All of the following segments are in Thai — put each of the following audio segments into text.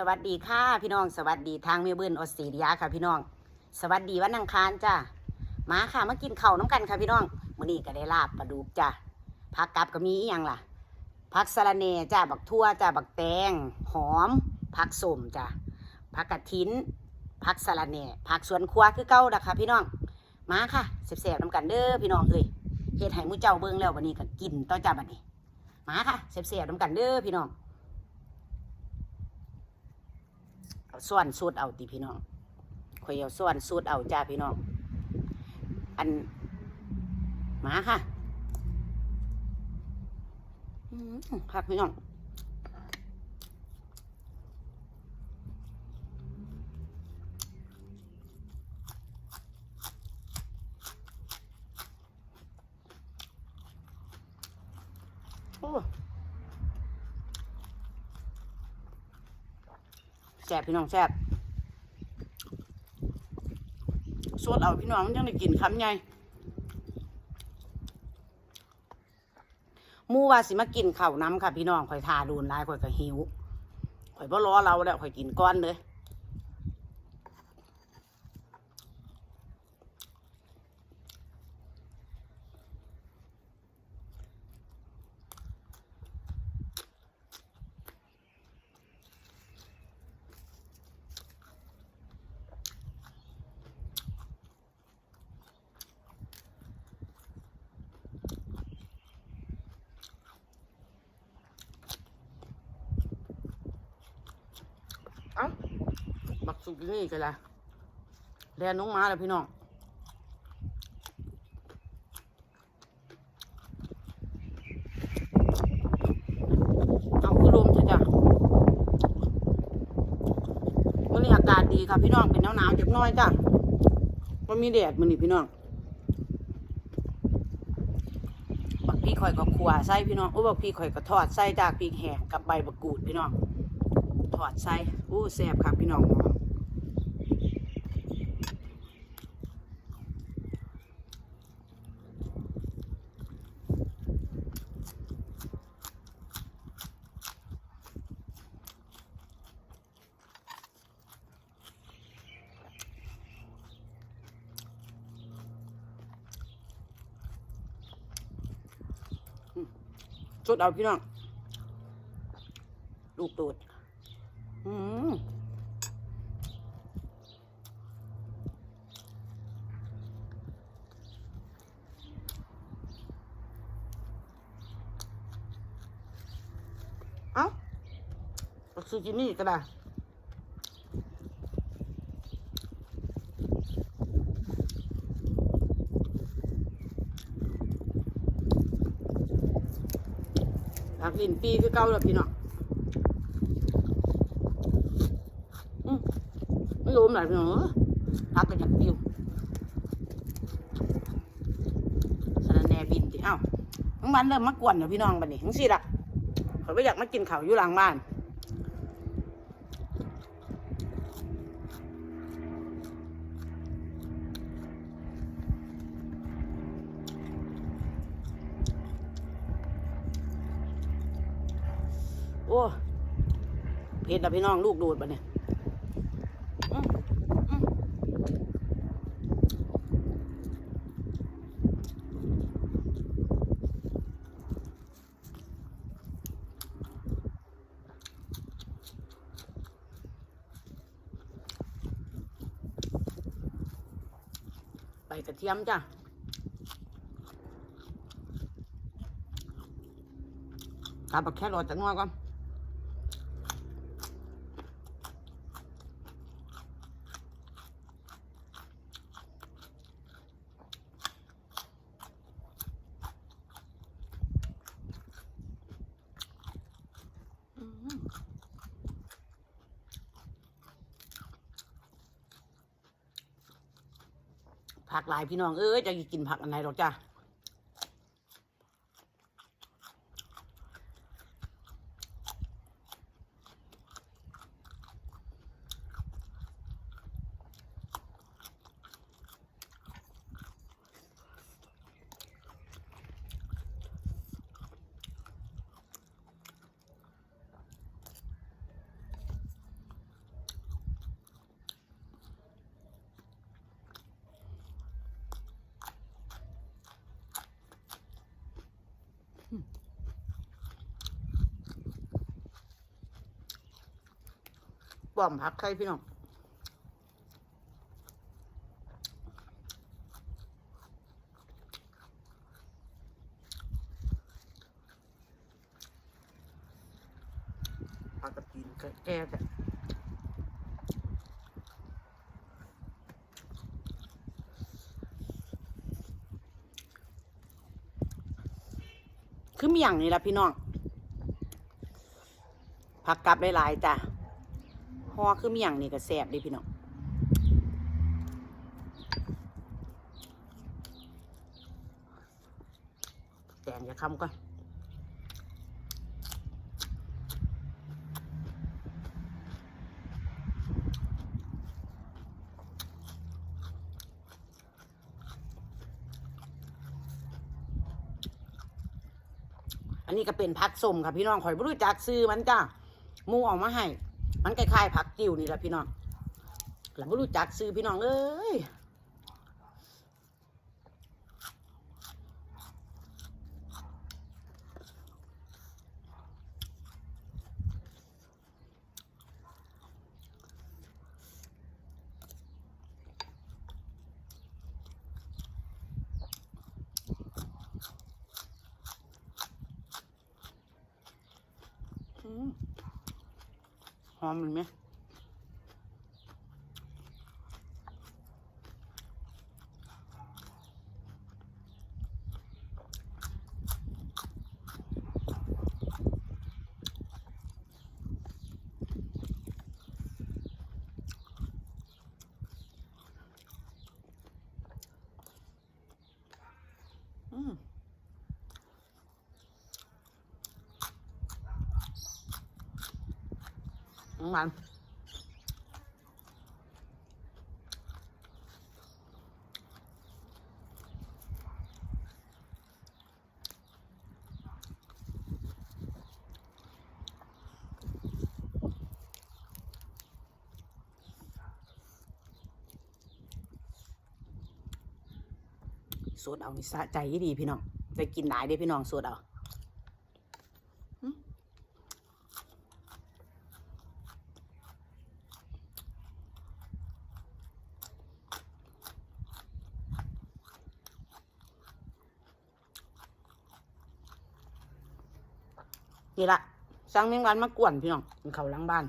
สวัสดีค่ะพี่น้องสวัสดีทางเมลเบิร์นออสเตรเลียค่ะพี่น้อง สวัสดีวันอังคารจ้ามาค่ะมากินข้าวน้ำกันค่ะพี่น้องมื้อนี้ก็ได้ลาบปลาดุกจ้าผักกับก็มีอีหยังล่ะผักสะระแหน่จ้าบักทั่วจ้าบักแตงหอมผักส้มจ้าผักกระถินผักสะระแหน่ผักสวนครัวคือเก่านะคะพี่น้องมาค่ะแซ่บๆน้ำกันเด้อพี่น้องเอ้ยเฮ็ดให้มูเจ้าเบิ่งแล้ววันนี้ก็กินต่อจ้าบัดนี้ มาค่ะแซ่บๆน้ำกันเด้อพี่น้อง เอาส่วนสูตรเอาตีพี่น้องข่อยเอาส่วนสูตรเอาจ้าพี่น้อง อันหมาค่ะหักพี่น้องโอ้ แซ่บพี่น้องแซ่บสวดเอาพี่น้องมันยังได้กินคำไงมู่ว่าสิมากินข้าวน้ำค่ะพี่น้องข่อยทาดูนลายข่อยก็หิวข่อยบ่รอเราแล้วข่อยกินก้อนเลย สุกนี่กันละแดนน้องมาแล้วพี่น้องเอาคือลมเถอะจ้ะวันนี้อากาศดีครับพี่น้องเป็นหนาวๆจักหน้อยจ้ะมันมีแดดมันนี่พี่น้องบักพี่ข่อยก็ขัวไส้พี่น้องโอ้บักพี่ข่อยก็ทอดไส้จากพริกแห้งกับใบมะกรูดพี่น้องถอดไส้อู้แซ่บครับพี่น้องหอม สุดเอาพี่น้องลูกตูดอืมเอาบักซูจินี่ก็ได้ ผักลินปีคือเก่าแล้วพี่น้องไม่รู้ไหนพี่น้องเอ้ยพักกันอย่างเดียวสารแนบินติเอ้าทั้งบ้านเริ่มมากวนเดี๋ยวพี่น้องบันนี้ทั้งสี่ละเขาไม่อยากมากินข้าวอยู่หลังบ้าน โอ้เผ็ดอะพี่น้องลูกดูดบัดเนี่ยอืมอืมใบกระเทียมจ้ะกาบแค่รอจังหวะก่อน ผักหลายพี่น้องเอ้ยจะกินผักอันไหนหรอกจ้ะ ป้อมผักไข่พี่น้องปลากระปีนแก่แต่คือมีอย่างนี้ละพี่น้องผักกลับหลายๆจ้ะ พราะว่าคือมีอย่างนี้ก็แซ่บดีพี่น้องแตงจะคำก่อนอันนี้ก็เป็นผักสมค่ะพี่น้องข่อยบ่รู้จักซื้อมันจ้ามูออกมาให้ มันคล้ายๆผักติวนี่แหละพี่น้องแล้วบ่รู้จักซื้อพี่น้องเอ้ยอืม หอมเลยไหมอืม หวานสวดเอานี่สะใจดีพี่น้องได้กินหลายเด้พี่น้องสวดเอา นี่ละสั่งเมงวันมากวนพี่น้องเขาหล้างบ้าน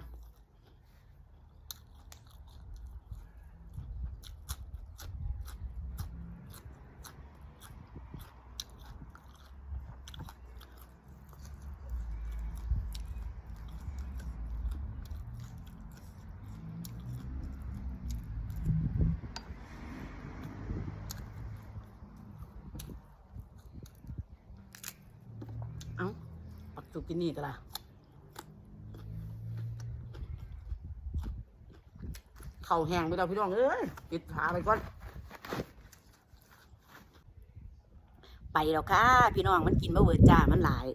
เอ้า ปักตุกินี่ก็ละเข่าแห้งไปแล้วพี่น้อง เอ้ย ปิดฝาไปก่อน ไปแล้วค่ะ พี่น้องมันกินมะเวิร์จ้ามันหลาย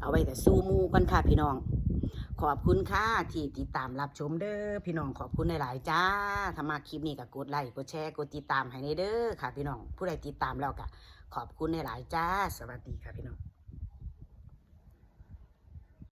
เอาไว้แต่สู้มูกันค่ะพี่น้อง ขอบคุณค่ะ ที่ติดตามรับชมเด้อพี่น้องขอบคุณหลายๆจ้าถ้ามาคลิปนี้ก็กดไลค์กดแชร์กดติดตามให้ในเด้อค่ะ พี่น้องผู้ใดติดตามแล้วก็ขอบคุณหลายๆจ้า สวัสดีค่ะพี่น้อง